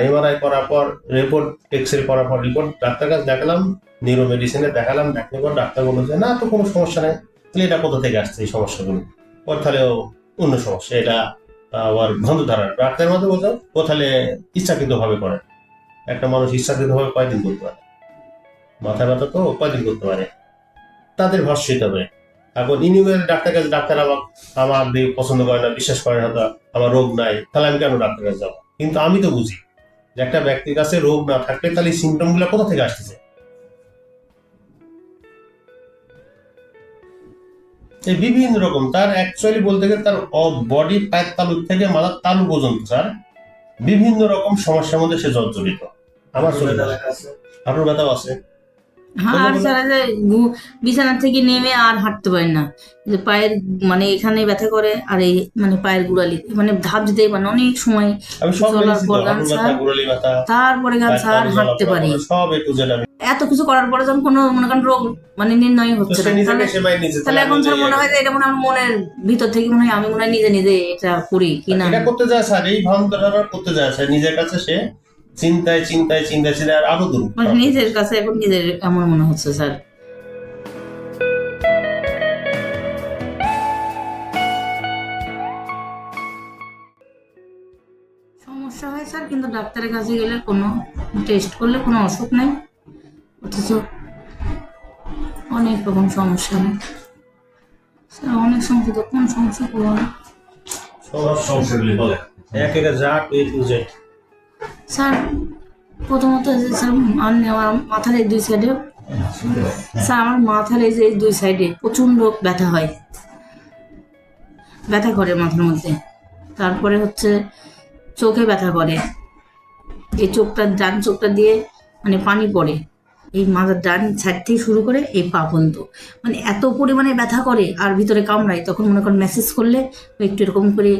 MRI করার পর report X ray করার পর রিপোর্ট ডাক্তার কাছে দেখালাম নিউরো মেডিসিনে দেখালাম দেখানোর পর ডাক্তার বলল না তো কোনো সমস্যা নেই। তাহলে এটা কোথা থেকে আসছে এই সমস্যাগুলো? ওর তাহলে অন্য সমস্যা। এটা আহ, ওর বন্ধ ধারার ডাক্তারের মধ্যে বলছো ও তাহলে ইচ্ছাকৃত ভাবে করে। একটা মানুষ ইচ্ছাকৃত ভাবে কয়দিন করতে পারে? মাথা ব্যথা তো কয়দিন করতে পারে? তাদের ভরসা দিতে হবে এখন ইনিউয়ের ডাক্তার কাছে ডাক্তার আমার আমার পছন্দ করে না বিশ্বাস করে না আমার রোগ নাই তাহলে আমি কেন ডাক্তার কাছে যাব? কিন্তু আমি তো বুঝি। যে একটা ব্যক্তির কাছে রোগ না থাকলে তাহলে সিমটমগুলো কোথা থেকে আসতেছে? এই বিভিন্ন রকম তার অ্যাকচুয়ালি বলতে গেলে তার বডি পায়ের তালুক থেকে মাথার তালু পর্যন্ত স্যার। বিভিন্ন রকম সমস্যার মধ্যে সে জর্জরিত। আমার চলে আপনার ব্যথাও আছে। আর সারা যে ঘু- বিছানা থেকে নেমে আর হাঁটতে পারে না। যে পায়ের মানে এখানে ব্যথা করে আর এই মানে পায়ের গুড়ালি মানে ধাপ দিতেই পারে না অনেক সময় চলার পর তারপরে আর পায়ের হাঁটতে পারি। এত কিছু করার পরে যখন কোনো মনে করেন রোগ মানে নির্ণয় হচ্ছে না তাহলে এখন স্যার মনে হয় যে এটা মনে হয় আমার মনের ভিতর থেকে মনে হয় আমি মনে হয় নিজে নিজে এটা করি কি না? এটা করতে যায় স্যার এই ভাবনাটা করতে যায় স্যার নিজের কাছে সে চিন্তায় চিন্তায় চিন্তায় চিন্তায় আর আরও দূর মানে নিজের কাছে এখন নিজের এমন মনে হচ্ছে স্যার। সমস্যা হয় স্যার কিন্তু ডাক্তারের কাছে গেলে কোনো টেস্ট করলে কোনো অসুখ নেই। অথচ অনেক রকম সমস্যা হয়। স্যার অনেক সমস্যা তো কোন সমস্যা করব সব সমস্যাগুলি বলে। এক এক যা জেড স্যার, প্রথমত স্যার আমি আমার মাথার এই দুই সাইডে স্যার, আমার মাথার এই যে এই দুই সাইডে প্রচণ্ড ব্যথা হয়। ব্যথা করে মাথার মধ্যে। তারপরে হচ্ছে চোখে ব্যথা করে। এই চোখটা, ডান চোখটা দিয়ে মানে পানি পড়ে। এই মাথার ডান সাইড থেকে শুরু করে এই পা পর্যন্ত। মানে এত পরিমাণে ব্যথা করে আর ভিতরে কামড়ায়, তখন মনে করেন মেসেজ করলে একটু এরকম করে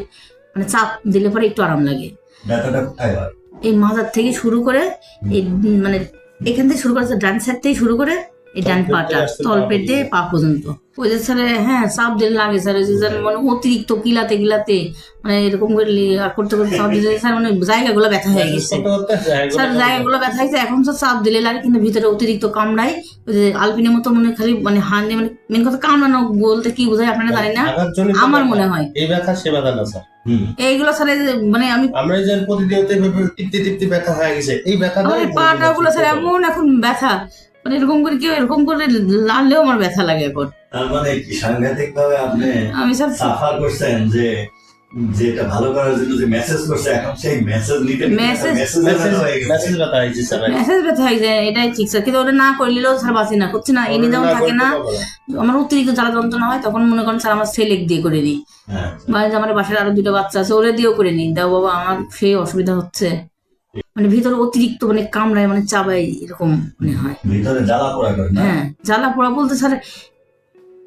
মানে চাপ দিলে পরে একটু আরাম লাগে। ব্যথাটা কোথায় হয়? এই মাথার থেকে শুরু করে এই মানে এখান থেকে শুরু করে, ডান সাইড থেকে শুরু করে এই ডান পাটা তলপেট দিয়ে পা পর্যন্ত। ওই যে স্যার হ্যাঁ চাপ দিলে লাগে স্যার ওই যে স্যার মানে অতিরিক্ত কিলাতে কিলাতে মানে এরকম করে আর করতে করতে চাপ দিলে স্যার মানে জায়গাগুলো ব্যথা হয়ে গেছে। স্যার জায়গাগুলো ব্যথা হয়েছে এখন তো চাপ দিলে লাগে কিন্তু ভিতরে অতিরিক্ত কামড়ায় ওই যে আলপিনের মতো মনে হয় খালি মানে হানে মানে মেন কথা কামড়ানো বলতে কি বোঝায় আপনারা জানি না? আমার মনে হয়। এই ব্যথা সে ব্যথা না স্যার। এইগুলো স্যার মানে আমি আমরা যে প্রতিদিন টিপতে টিপতে ব্যথা হয়ে গেছে এই ব্যথা পাটা গুলো স্যার এমন এখন ব্যথা মানে এরকম করে কেউ এরকম করে লাড়লেও আমার ব্যথা লাগে এখন। তার মানে কি সাংঘাতিক ভাবে আপনি আমি স্যার সাফার করছেন যে যেটা ভালো করার জন্য যে মেসেজ করছে এখন সেই মেসেজ নিতে মেসেজ মেসেজ ব্যথা হয়েছে স্যার মেসেজ ব্যথা হয়ে যায় এটাই ঠিক স্যার কিন্তু ওটা না করলেও স্যার বাঁচি না হচ্ছে না এনে যখন থাকে না আমার অতিরিক্ত জ্বালা যন্ত্রণা হয় তখন মনে করেন স্যার আমার সেলেক দিয়ে করে দিই। হ্যাঁ। বা আমার বাসায় আরও দুটো বাচ্চা আছে ওরা দিয়েও করে নিই। দাও বাবা আমার সেই অসুবিধা হচ্ছে। মানে ভিতরে অতিরিক্ত মানে কামড়ায় মানে চাবাই এরকম মনে হয়। ভিতরে জ্বালা পোড়া করে হ্যাঁ জ্বালা পোড়া বলতে স্যার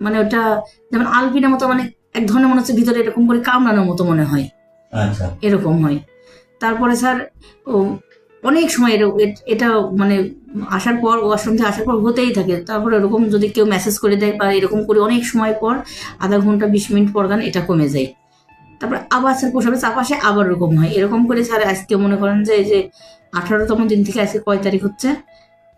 মানে ওটা যেমন আলপিনের মতো মানে এক ধরনের মনে হচ্ছে ভিতরে এরকম করে কামড়ানোর মতো মনে হয়। আচ্ছা। এরকম হয়। তারপরে স্যার ও অনেক সময় এর- এ- এটা মানে আসার পর ওয়াশরুম থেকে আসার পর হতেই থাকে। তারপরে এরকম যদি কেউ মেসেজ করে দেয় বা এরকম করে অনেক সময় পর আধা ঘণ্টা বিশ মিনিট পর গান এটা কমে যায়। তারপরে আবার স্যার প্রসাবে চাপ আসে আবার এরকম হয়। এরকম করে স্যার আজকে মনে করেন যে এই যে আঠারোতম দিন থেকে আজকে কয় তারিখ হচ্ছে?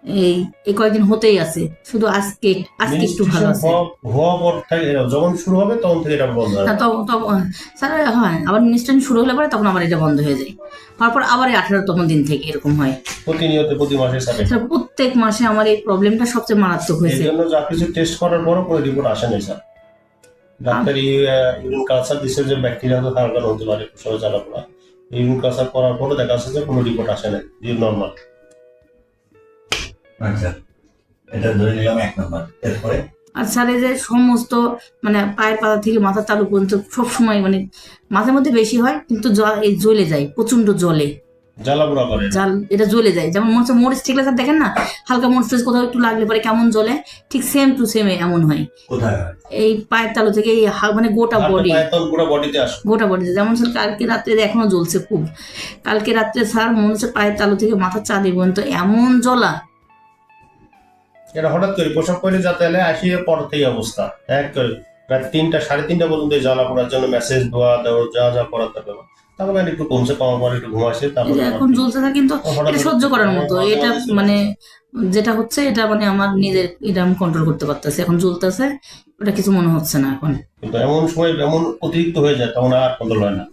এই এই কয়েকদিন হতেই আছে। শুধু আজকে আজকে একটু ভালো আছে। হওয়া পর যখন শুরু হবে তখন থেকে এটা বন্ধ হবে তখন তখন স্যার হয় আবার মিনিস্টার শুরু হলে পরে তখন আবার এটা বন্ধ হয়ে যায়। হওয়ার পর আবার এই আঠারোতম দিন থেকে এরকম হয়। প্রতিনিয়ত প্রতি মাসে স্যার। প্রত্যেক মাসে আমার এই প্রবলেমটা সবচেয়ে মারাত্মক হয়েছে। জন্য যা কিছু টেস্ট করার পরও কোনো রিপোর্ট আসে নাই স্যার। ডাক্তার ইউরিন কালচার দিচ্ছে যে ব্যাকটেরিয়া তো কারণে হতে পারে প্রসবে জ্বালা পোড়া ইউরিন কালচার করার পরও দেখা যাচ্ছে যে কোনো রিপোর্ট আসে নাই যে নর্মাল আচ্ছা এটা ধরে নিলাম এক নম্বর। এরপরে? আর স্যার যে সমস্ত মানে পায়ের পাতা থেকে মাথার তালু পর্যন্ত সবসময় মানে মাঝে মধ্যে বেশি হয় কিন্তু জ- এই জ্বলে যায় প্রচণ্ড জলে জ্বালা করে। জাল এটা জ্বলে যায়। যেমন মনে হচ্ছে মরিচ ঠিকলে স্যার দেখেন না? হালকা মরিচ টরিচ কোথাও একটু লাগলে পরে কেমন জ্বলে? ঠিক সেম টু সেম এমন হয়। কোথায়? এই পায়ের তালু থেকে এই হা- মানে গোটা বডি পুরো বডিতে আসে। গোটা বডিতে যেমন স্যার কালকে রাত্রে এখনও জ্বলছে খুব। কালকে রাত্রে স্যার মনে হচ্ছে পায়ের তালু থেকে মাথার চাঁদি পর্যন্ত এমন জ্বলা। এটা হঠাৎ করে পোশাক করে যাতে এলে আসিয়ে পর থেকে অবস্থা। এক করে রাত তিনটা সাড়ে তিনটা পর্যন্ত এই জ্বালা পড়ার জন্য মেসেজ দেওয়া দেওয়া যা যা করার তারপরে আমি একটু কমছে কমার পরে একটু ঘুমাইছে এই তারপরে এখন জ্বলতে থাকে কিন্তু এটা সহ্য করার মতো। এটা মানে যেটা হচ্ছে এটা মানে আমার নিজের এটা আমি কন্ট্রোল করতে পারতেছি। এখন জ্বলতেছে ওটা কিছু মনে হচ্ছে না এখন। কিন্তু এমন সময় এমন অতিরিক্ত হয়ে যায় তখন আর কন্ট্রোল হয় না।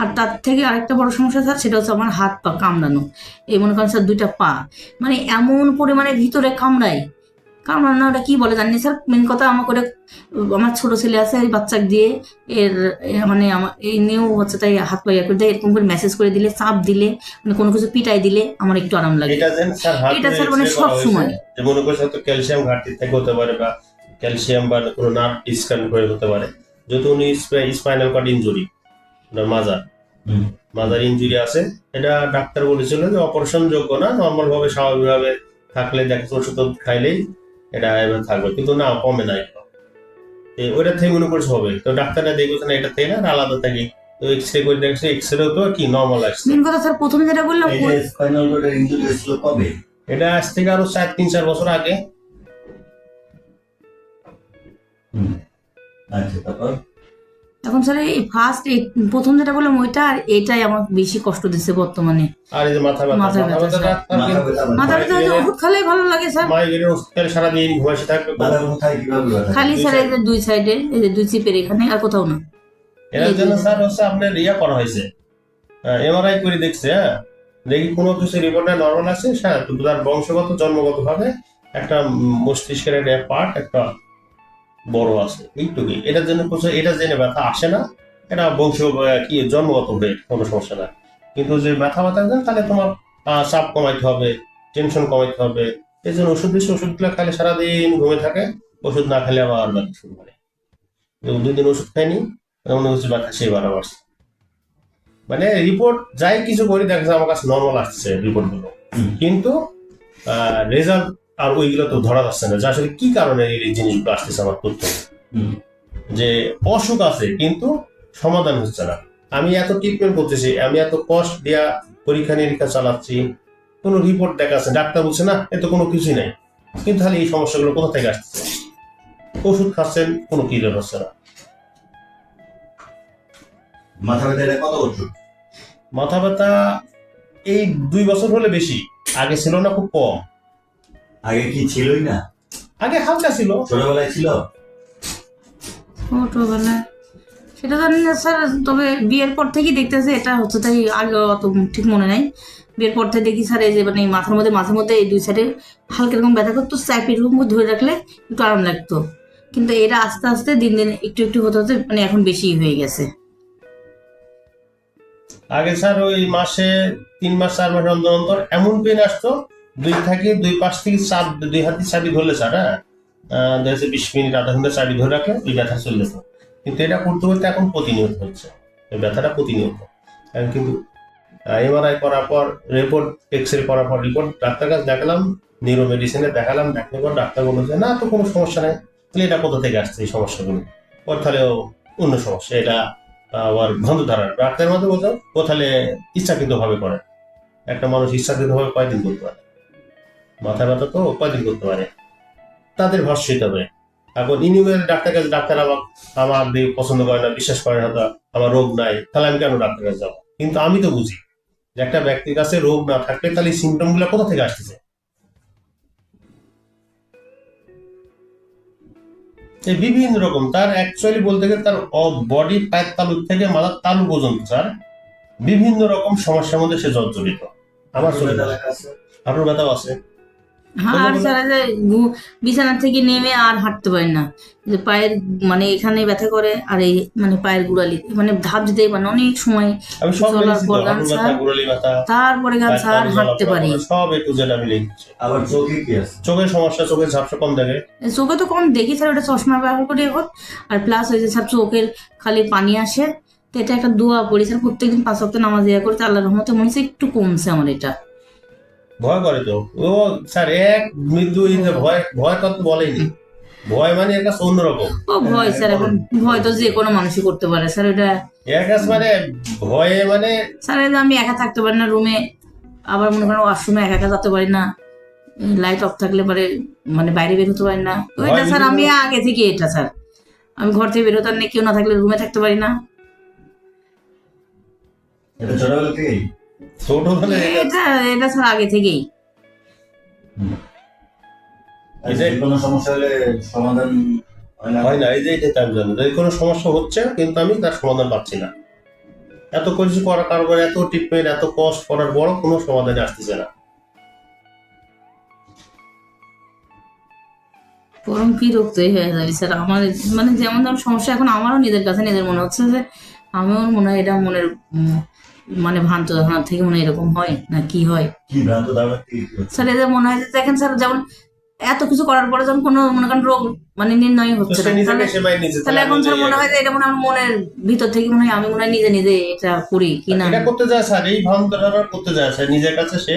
আর তার থেকে আরেকটা বড় সমস্যা স্যার সেটা হচ্ছে আমার হাত পা কামড়ানো। এই মনে করেন স্যার দুইটা পা। মানে এমন পরিমাণে ভিতরে কামড়ায় কামড়ানো ওটা কি বলে জানি স্যার? মেন কথা আমাকে ওটা আমার ছোট ছেলে আছে এই বাচ্চা দিয়ে এর মানে আমার এই নিয়েও হচ্ছে তাই হাত পা ইয়া করে দেয় এরকম করে মেসেজ করে দিলে চাপ দিলে মানে কোনো কিছু পিটাই দিলে আমার একটু আরাম লাগে। এটা স্যার মানে সব সময়। মনে করছে হয়তো ক্যালসিয়াম ঘাটতি থেকে হতে পারে বা ক্যালসিয়াম বা কোনো নার্ভ ডিসকান করে হতে পারে। যেহেতু উনি স্পাইনাল কর্ড ইনজুরি মাজার। হুম। মাজার ইনজুরি আছে। এটা ডাক্তার বলেছিল যে অপারেশন যোগ্য না নর্মাল ভাবে স্বাভাবিকভাবে থাকলে দেখে ওষুধ খাইলেই এটা এবার থাকবে কিন্তু না কমে না ওইটা থেকে মনে করছে হবে। তো ডাক্তাররা দেখবে না এটা থেকে না আলাদা থাকে। তো এক্স রে করে দেখছে এক্স রে তো কি নর্মাল আসছে মেন কথা স্যার প্রথমে যেটা বললাম এই যে স্পাইনাল কর্ডের ইনজুরি হয়েছিল কবে? এটা আজ থেকে আরও চার তিন চার বছর আগে। হুম। আচ্ছা তারপর? এখন স্যার এই ফার্স্ট এই প্রথম যেটা বললাম ওইটা আর এটাই আমার বেশি কষ্ট দিচ্ছে বর্তমানে। আর এই যে মাথা ব্যথা মাথা ব্যথা, ব্যথা ওষুধ খেলেই ভালো লাগে স্যার মাইগ্রেন ওষুধ খেলে থাকবে মাথা কোথায় কীভাবে খালি স্যার এই যে দুই সাইডে এই যে দুই চিপের এখানে আর কোথাও না। এর জন্য স্যার হচ্ছে আপনার ইয়া করা হয়েছে। এমআরআই করে দেখছে হ্যাঁ? দেখি কোনো কিছু রিপোর্টে নর্মাল আছে কিন্তু তার বংশগত জন্মগত ভাবে একটা মস্তিষ্কের একটা পার্ট একটা বড় আছে, এইটুকুই। এটার জন্য কিছু এটা জেনে ব্যথা আসে না। এটা বংশ কি, জন্মগত হয়ে কোনো সমস্যা না কিন্তু যে ব্যথা ব্যথা তাহলে তোমার চাপ কমাইতে হবে টেনশন কমাইতে হবে। এই জন্য ওষুধ দিচ্ছে ওষুধগুলো খাইলে সারাদিন ঘুমে থাকে, ওষুধ না খেলে আবার ব্যথা শুরু করে। দুই দিন ওষুধ খাইনি মনে হচ্ছে ব্যথা সেই বারো আসছে মানে রিপোর্ট যাই কিছু করি, দেখা যায় আমার কাছে নর্মাল আসছে রিপোর্টগুলো। হুম। কিন্তু রেজাল্ট আর ওইগুলো তো ধরা যাচ্ছে না। যে আসলে কি কারণে এই জিনিসগুলো আসতেছে আমার তথ্য যে অসুখ আছে কিন্তু সমাধান হচ্ছে না। আমি এত ট্রিটমেন্ট করতেছি আমি এত কষ্ট দেওয়া পরীক্ষা নিরীক্ষা চালাচ্ছি কোনো রিপোর্ট দেখাচ্ছে ডাক্তার বলছে না এ তো কোনো কিছুই নাই। কিন্তু তাহলে এই সমস্যাগুলো কোথা থেকে আসতেছে? ওষুধ খাচ্ছেন কোনো ক্লিয়ার হচ্ছে না। মাথা ব্যথা কত বছর? মাথা ব্যথা এই দুই বছর হলে বেশি আগে ছিল না খুব কম। আগে কি ছিলই না? আগে হালকা ছিল। ছোটবেলায় ছিল? ছোটবেলায়। সেটা জানি না স্যার তবে বিয়ের পর থেকেই দেখতেছে এটা হচ্ছে তাই আগে অত ঠিক মনে নাই। বিয়ের পর থেকে দেখি স্যার এই যে মানে মাথার মধ্যে মাঝে মধ্যে এই দুই সাইডে হালকা এরকম ব্যথা করতো চাপ এরকম ধরে রাখলে একটু আরাম লাগতো। কিন্তু এটা আস্তে আস্তে দিন দিন একটু একটু হতে হতে মানে এখন বেশি হয়ে গেছে। আগে স্যার ওই মাসে তিন মাস চার মাস অন্তর অন্তর এমন পেন আসতো দুই থেকে, দুই পাশ থেকে চার, দুই হাতে চাবি ধরলে স্যার হ্যাঁ? দেখা বিশ মিনিট, আধা ঘণ্টা চাবি ধরে রাখলে ওই ব্যথা চলে যেত কিন্তু এটা করতে করতে এখন প্রতিনিয়ত হচ্ছে। এই ব্যথাটা প্রতিনিয়ত। কিন্তু এমআরআই করার পর রিপোর্ট এক্স রে করার পর রিপোর্ট ডাক্তার কাছে দেখালাম নিউরো মেডিসিনে দেখালাম দেখানোর পর ডাক্তার বলল যে, না, তো কোনো সমস্যা নেই। তাহলে এটা কোথা থেকে আসছে এই সমস্যাগুলো? ওর তাহলে অন্য সমস্যা, এটা আবার বন্ধ ধারার ডাক্তারের মধ্যে বলতো ও তাহলে ইচ্ছাকৃতভাবে করে। একটা মানুষ ইচ্ছাকৃত ভাবে কয়দিন করতে পারে? মাথা ব্যথা তো কয়দিন করতে পারে? তাদের ভাষ্য দিতে হবে। এখন ইনিমেল ডাক্তার কাছে ডাক্তার আমার আমার দিয়ে পছন্দ করে না বিশ্বাস করে না আমার রোগ নাই তাহলে আমি কেন ডাক্তার কাছে যাব? কিন্তু আমি তো বুঝি যে একটা ব্যক্তির কাছে রোগ না থাকলে তাহলে সিমটমগুলো কোথা থেকে আসতেছে? বিভিন্ন রকম তার অ্যাকচুয়ালি বলতে গেলে তার বডি পায়ের তালু থেকে মাথার তালু পর্যন্ত স্যার। বিভিন্ন রকম সমস্যার মধ্যে সে জর্জরিত। আমার আছে? আপনার ব্যথাও আছে? আর বলো, বলো। স্যার এই যে ঘু- বিছানা থেকে নেমে আর হাঁটতে পারে না যে পায়ের মানে এখানে ব্যথা করে আর এই মানে পায়ের গুড়ালি মানে ধাপ দিতেই পারে না। অনেক সময় চলার পর। গুড়ালি ব্যথা তারপরে গান তালু হাঁটতে পারি সব একটু যেটা আমি আবার চোখে কি আছে চোখের সমস্যা চোখের ঝাপসা কম দেখে চোখে তো কম দেখি স্যার ওটা চশমা ব্যবহার করি এখন আর প্লাস হয়েছে স্যার চোখের খালি পানি আসে তো এটা একটা দোয়া পড়ি স্যার প্রত্যেকদিন পাঁচ সপ্তাহ নামাজ ইয়া করতে আল্লাহ রহমতে মনে হচ্ছে একটু কমছে আমার এটা ভয় করে তো। ও স্যার এক মৃত্যু ভয় ভয় কথা বলেনি। ভয় মানে এর কাছে অন্যরকম। ও ভয় স্যার এখন ভয় তো যে কোনো মানুষই করতে পারে। স্যার এটা এর কাছে মানে ভয়ে মানে স্যার আমি একা থাকতে পারি না রুমে আবার মনে করেন ওয়াশরুমে একা একা যেতে পারি না লাইট অফ থাকলে পরে মানে বাইরে বের হতে পারি না। ওইটা স্যার আমি আগে থেকে এটা স্যার। আমি ঘর থেকে বের হতাম না কেউ না থাকলে রুমে থাকতে পারি না। এটা ছোটবেলা থেকেই? এটা এটা স্যার আগে থেকেই। কোনো সমস্যা হলে সমাধান হয় না। এই যে এটা আমি জানি যদি কোনো সমস্যা হচ্ছে কিন্তু আমি তার সমাধান পাচ্ছি না। এত কিছু করার কারণে এত ট্রিটমেন্ট এত কষ্ট করার বড় কোনো সমাধানে আসতেছে না। পরম বিরক্তই হয়ে যাবে স্যার? আমার মানে যেমন যেমন সমস্যা এখন আমারও নিজের কাছে নিজের মনে হচ্ছে যে আমিও মনে হয় এটা মনের মানে ভ্রান্ত ধারণা থেকে মনে হয় এরকম হয় না কি হয়? কি ভ্রান্ত ধারণা কি হচ্ছে? স্যার এদের মনে হয় যে দেখেন স্যার যেমন এত কিছু করার পরে যখন কোনো মনে করেন রোগ মানে নির্ণয় হচ্ছে না। তাহলে এখন স্যার মনে হয় যে এটা মনে হয় আমার মনের ভিতর থেকে মনে হয় আমি মনে হয় নিজে নিজে এটা করি কি না? এটা করতে যায় স্যার এই ভ্রান্ত ধারণা করতে যায় স্যার। নিজের কাছে সে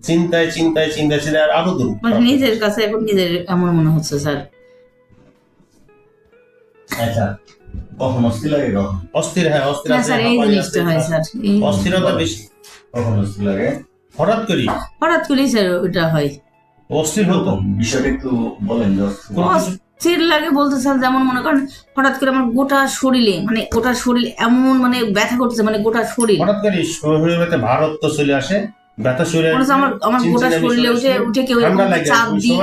চিন্তায় চিন্তায় চিন্তায় চিন্তায় আর আরও দূর। মানে নিজের কাছে এখন নিজের এমন মনে হচ্ছে স্যার। আচ্ছা কখন অস্থির লাগে কখন অস্থির হ্যাঁ অস্থির আছে স্যার এই জিনিসটা হয় স্যার অস্থিরতা বেশি। কখন অস্থির লাগে? হঠাৎ করি হঠাৎ করেই স্যার ওটা হয়। অস্থির হতো। বিষয়টা একটু বলেন অস্থির। লাগে বলতে স্যার যেমন মনে করেন হঠাৎ করে আমার গোটা শরীরে মানে গোটা শরীর এমন মানে ব্যথা করতেছে মানে গোটা শরীর। হঠাৎ করে শরীরের মধ্যে ভারত্ব চলে আসে ব্যথা শরীরে আমার আমার গোটা শরীরে উঠে উঠে কেউ চাপ দিয়ে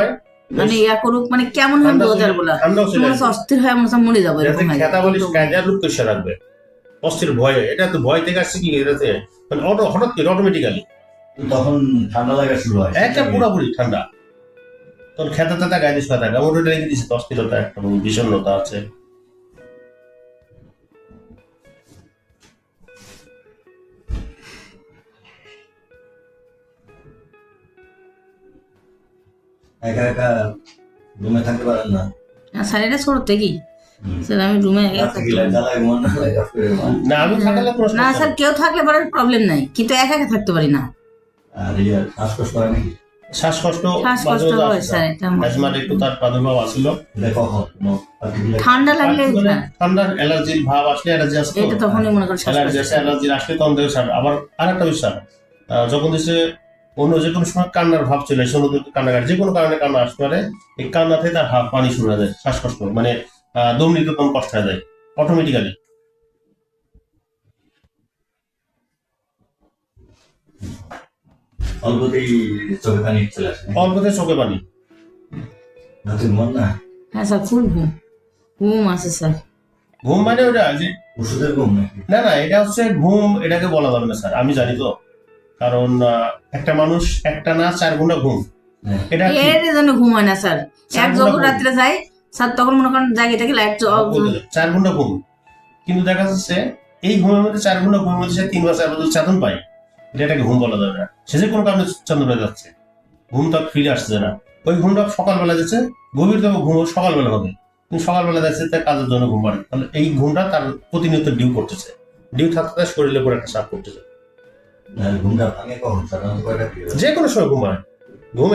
মানে ইয়া করুক মানে কেমন বলা। মনে হচ্ছে আসে। অস্থির হয়ে মরে যাব এরকম খেতা বলিস কায়দার রূপ পেশা রাখবে। অস্থির ভয়। এটা তো ভয় থেকে আসছে কি? এটাতে মানে অটো হঠাৎ করে অটোমেটিক্যালি তখন ঠান্ডা লাগা শুরু হয়। একটা পুরোপুরি ঠান্ডা। তোর খেতা তেতা গায়ে ওটা অস্থিরতা একটা বিষণ্ণতা আছে। একা একা রুমে থাকতে পারেন না। আর ছোট থেকেই স্যার আমি রুমে স্যার কেউ থাকলে পরে প্রবলেম নাই কিন্তু একা একা থাকতে পারি না। শ্বাসকষ্ট হয় নাকি? শ্বাসকষ্ট শ্বাসকষ্ট হয় স্যার এটা অ্যাজমার একটু তার প্রাদুর্ভাব ঠান্ডা লাগলে ঠান্ডার অ্যালার্জির ভাব আসলে অ্যালার্জি আসতো এটা তখনই মনে করেন অ্যালার্জি আসলে তখন দেখে স্যার আবার আরেকটা বিষয় আহ, যখন দিচ্ছে অন্য যে কোনো সময় কান্নার ভাব চলে আসে অন্য কান্নাকাটি যে কোনো কারণে কান্না আসতে পারে এই কান্না থেকে তার হাত পানি শুরু হয়ে যায় শ্বাসকষ্ট মানে দম নিতে কষ্ট হয়ে যায় অটোমেটিক্যালি অল্পতেই চোখে পানি চলে আসে। অল্পতে চোখে পানি। না? হ্যাঁ স্যার ফুল ঘুম। ঘুম আছে স্যার। ঘুম মানে ওটা যে ওষুধের ঘুম না না এটা হচ্ছে ঘুম এটাকে বলা যাবে না স্যার আমি জানি তো। কারণ আহ, একটা মানুষ একটা না চার ঘণ্টা ঘুম। হ্যাঁ। এটা? এর জন্য ঘুম হয় না স্যার। এক যখন রাত্রে যাই স্যার তখন মনে করেন জায়গা থেকে লাইট চার ঘণ্টা ঘুম। কিন্তু দেখা যাচ্ছে এই ঘুমের মধ্যে চার ঘণ্টা ঘুমের মধ্যে সে তিন চার বছর চেতন পায়। এটা এটাকে ঘুম বলা যাবে না। সে যে কোনো কারণে চন্দ্র হয়ে যাচ্ছে। ঘুম তো ফিরে আসছে না। ওই ঘুমটা সকালবেলা যাচ্ছে গভীর তবে ঘুম সকালবেলা হবে। কিন্তু সকালবেলা যাচ্ছে তার কাজের জন্য ঘুম পারে তাহলে এই ঘুমটা তার প্রতিনিয়ত ডিউ করতেছে। ডিউ থাকতে শরীরের উপর একটা চাপ করতেছে। যে কোনো সময় ঘুম হয় ঘুম।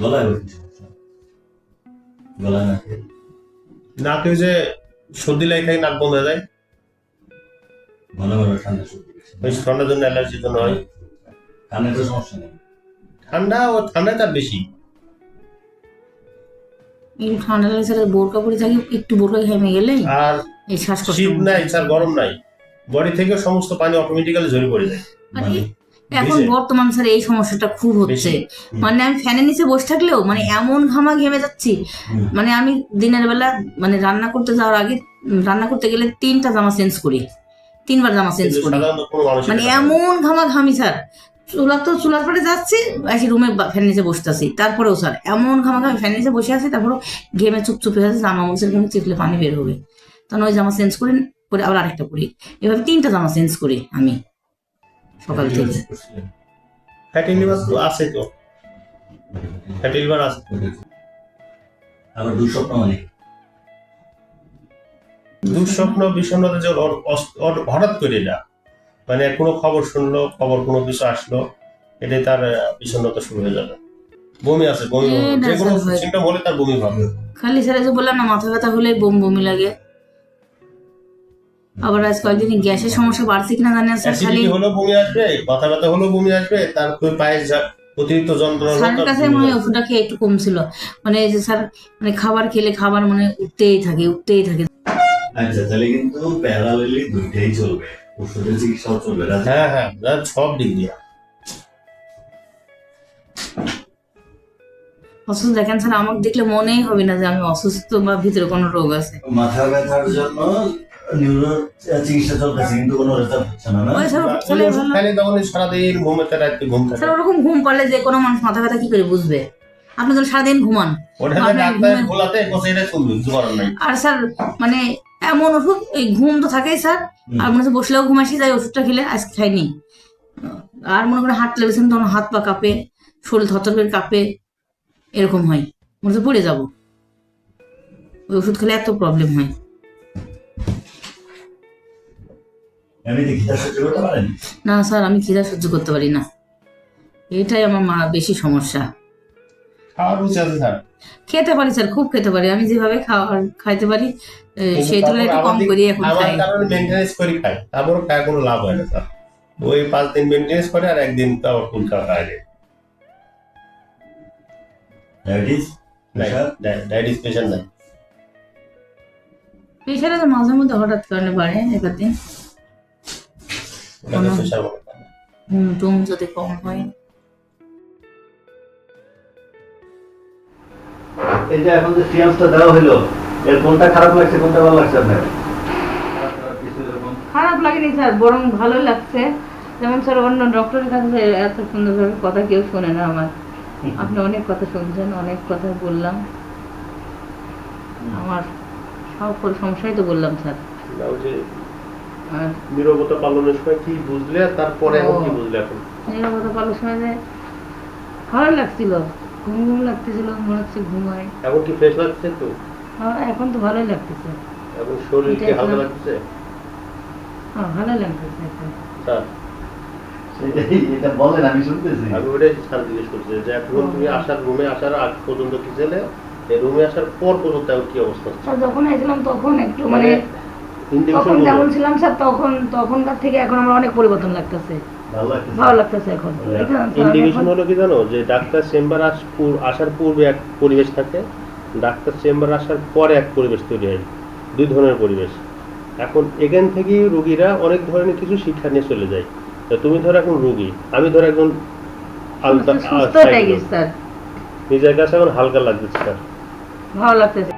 গলায় গলায় নাকি নাকে যে সর্দি লাগে থাকে নাক বন্ধ হয়ে যায়। ঠান্ডা সর্দি ঠান্ডার জন্য অ্যালার্জির জন্য হয়। সমস্যা নেই। ঠান্ডা ও ঠান্ডা তার বেশি। এই ঠান্ডা লাগে স্যার বোরকা পরে থাকি একটু বোরকা ঘেমে গেলেই আর এই শ্বাসকষ্ট শীত নাই স্যার গরম নাই। বডি থেকে সমস্ত পানি অটোমেটিক্যালি ঝরে পড়ে যায়। মানে এখন বর্তমান স্যার এই সমস্যাটা খুব হচ্ছে। মানে আমি ফ্যানের নিচে বসে থাকলেও মানে এমন ঘামা ঘেমে যাচ্ছি। মানে আমি দিনের বেলা মানে রান্না করতে যাওয়ার আগে রান্না করতে গেলে তিনটা জামা চেঞ্জ করি। তিনবার জামা চেঞ্জ করি। মানে। এমন ঘামা ঘামি স্যার চুলা তো চুলার পরে যাচ্ছি এসে রুমে ফ্যান নিচে বসতে আছি। তারপরেও স্যার এমন ঘামা ঘামি ফ্যান নিচে বসে আছি তারপরেও ঘেমে চুপচুপ আছে জামা মুছের কোনো চিপলে পানি বের হবে। তখন ওই জামা চেঞ্জ করে করে আবার আরেকটা পরি। এভাবে তিনটা জামা চেঞ্জ করি আমি সকাল থেকে। ফ্যাটি লিভার তো আছে তো। ফ্যাটি লিভার আছে আবার দুঃস্বপ্ন মানে দুঃস্বপ্ন বিষণ্ণতা যে হঠাৎ করে এটা মানে কোনো খবর শুনলো খবর কোনো কিছু আসলো এটাই তার বিষণ্ণতা শুরু হয়ে যাবে। বমি আছে বমি না যে কোনো। সিমটম হলে তার বমি ভাব। খালি স্যার যে বললাম না মাথা ব্যথা হলে বম বমি লাগে। আবার আজ কয়েকদিন গ্যাসের সমস্যা বাড়ছে কিনা জানি না স্যার খালি হলেও বমি আসবে মাথা ব্যথা হলেও বমি আসবে তারপর পায়ে যা- অতিরিক্ত যন্ত্রণা স্যারের কাছে মনে হয় ওষুধটা খেয়ে একটু কম ছিল মানে এই যে স্যার মানে খাবার খেলে খাবার মানে উঠতেই থাকে উঠতেই থাকে। আচ্ছা তাহলে কিন্তু প্যারালালি দুইটাই চলবে। ওষুধের চিকিৎসাও চলবে হ্যাঁ হ্যাঁ সব অসুস্থ আমাকে দেখলে মনেই হবে না যে আমি অসুস্থ বা ভিতরে কোনো রোগ আছে। মাথা ব্যথার জন্য নিউরো চিকিৎসা চলতেছে কিন্তু কোনো রেজাল্ট হচ্ছে না না? ওই স্যার ওষুধ খেলে ওষুধ ভালো খাইলে তখন সারাদিন ঘুমেতে রাত্রে ঘুম থাকে স্যার ওরকম ঘুম পারলে যে কোনো মানুষ মাথা ব্যথা কি করে বুঝবে? আপনি সারাদিন ঘুমান। আর স্যার মানে এমন ওষুধ এই ঘুম তো থাকেই স্যার। আর মনে হচ্ছে বসলেও ঘুম আসি যায় ওষুধটা খেলে আজকে খাইনি। আর মনে করে হাঁটতে লেগেছেন তখন হাত পা কাঁপে শরীর থরথর করে কাঁপে এরকম হয়। মনে হচ্ছে পড়ে যাব। ওই ওষুধ খেলে এত প্রবলেম হয়। না স্যার আমি খিদা সহ্য করতে পারি না। এটাই আমার মা বেশি সমস্যা। খাওয়ার রুচি আছে স্যার। খেতে পারি স্যার খুব খেতে পারি। আমি যেভাবে খাইতে পারি সেই তুলনায় একটু তারপর কম করি এখন খাই। কারণে করে খাই তারপরও খায় কোনো লাভ হয় না স্যার। ওই পাঁচ দিন মেনটেনেন্স করে আর একদিন তো আবার ফুল খাওয়া খায় ডায়াবেটিস ডায়াবেটিস পেশেন্ট নাই। প্রেশারে তো মাঝে মধ্যে হঠাৎ কারণে বাড়ে এবার দিন। ওটা তো কোনো- প্রেশার বলে না। ঘুম টুম যদি কম হয়। এই যে এখন যে সিয়ান্সটা দেওয়া হলো এর কোনটা খারাপ লাগছে কোনটা ভালো লাগছে আপনার? খারাপ লাগেনি স্যার বরং ভালো লাগছে। যেমন স্যার অন্য ডক্টরের কাছে এত সুন্দরভাবে কথা কেউ শোনে না আমার। আপনি অনেক কথা শুনছেন অনেক কথা বললাম। আমার সব সমস্যাই তো বললাম স্যার। না, ওই যে পালনের সময় কি বুঝলে আর তারপরে এখন কি বুঝলে এখন? নিরাপত্তা পালার সময় ভালো লাগছিল। ঘুম ঘুম লাগতেছিল মনে হচ্ছে ঘুমাই। এখন কি ফ্রেশ লাগছে তো আর এখন তো ভালোই লাগতেছে। এখন শরীর কি হালকা। লাগছে? হ্যাঁ ভালো লাগতেছে এখন। স্যার? এটা বলেন আমি শুনতেছি। আমি ওটাই স্যার জিজ্ঞেস করছি যে এখন তুমি আসার রুমে আসার আগ পর্যন্ত কি ছিলে এই রুমে আসার পর পর্যন্ত কি অবস্থা স্যার যখন তখন একটু মানে মানে তখন যেমন ছিলাম স্যার তখন তখনকার থেকে এখন আমার অনেক পরিবর্তন লাগতেছে। ভালো লাগতেছে এখন। ইন্ডিকেশন হলো কি জানো যে ডাক্তার চেম্বার আসার পূর্বে এক পরিবেশ থাকে ডাক্তার চেম্বার আসার পরে এক পরিবেশ তৈরি হয় দুই ধরনের পরিবেশ। এখন এখান থেকেই রোগীরা অনেক ধরনের কিছু শিক্ষা নিয়ে চলে যায়। তো তুমি ধরো এখন রোগী আমি ধরো একজন নিজের কাছে এখন হালকা লাগছে স্যার। ভালো লাগতেছে।